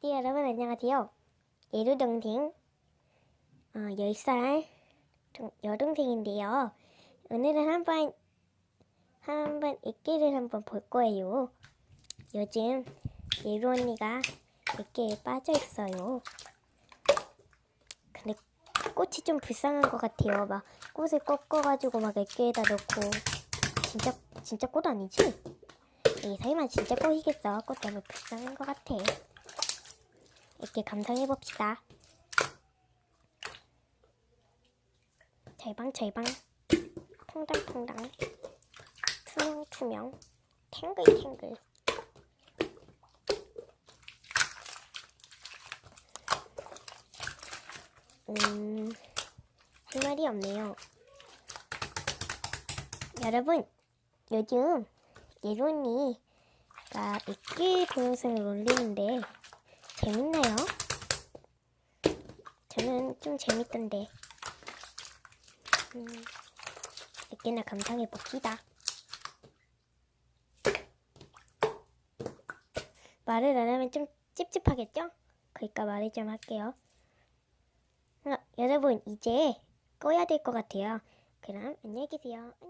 네, 여러분 안녕하세요. 예루 동생 어, 10살 동- 여동생인데요. 오늘은 한번 한번 액기를 한번 볼 거예요. 요즘 예루 언니가 액기에 빠져 있어요. 근데 꽃이 좀 불쌍한 것 같아요. 막 꽃을 꺾어가지고 막 액기에다 넣고 진짜 진짜 꽃 아니지? 이 설마 진짜 꽃이겠어? 꽃 너무 불쌍한 것 같아. 이렇게 감상해 봅시다. 절방 절방, 퐁당퐁당, 투명 투명, 탱글 탱글. 음, 할 말이 없네요. 여러분, 요즘 예론이가 액기 동영상을 올리는데 재밌나요? 저는 좀 재밌던데. 음, 몇 개나 감상해 봅시다. 말을 안 하면 좀 찝찝하겠죠? 그러니까 말을 좀 할게요. 어, 여러분, 이제 꺼야 될 것 같아요. 그럼 안녕히 계세요. 안녕.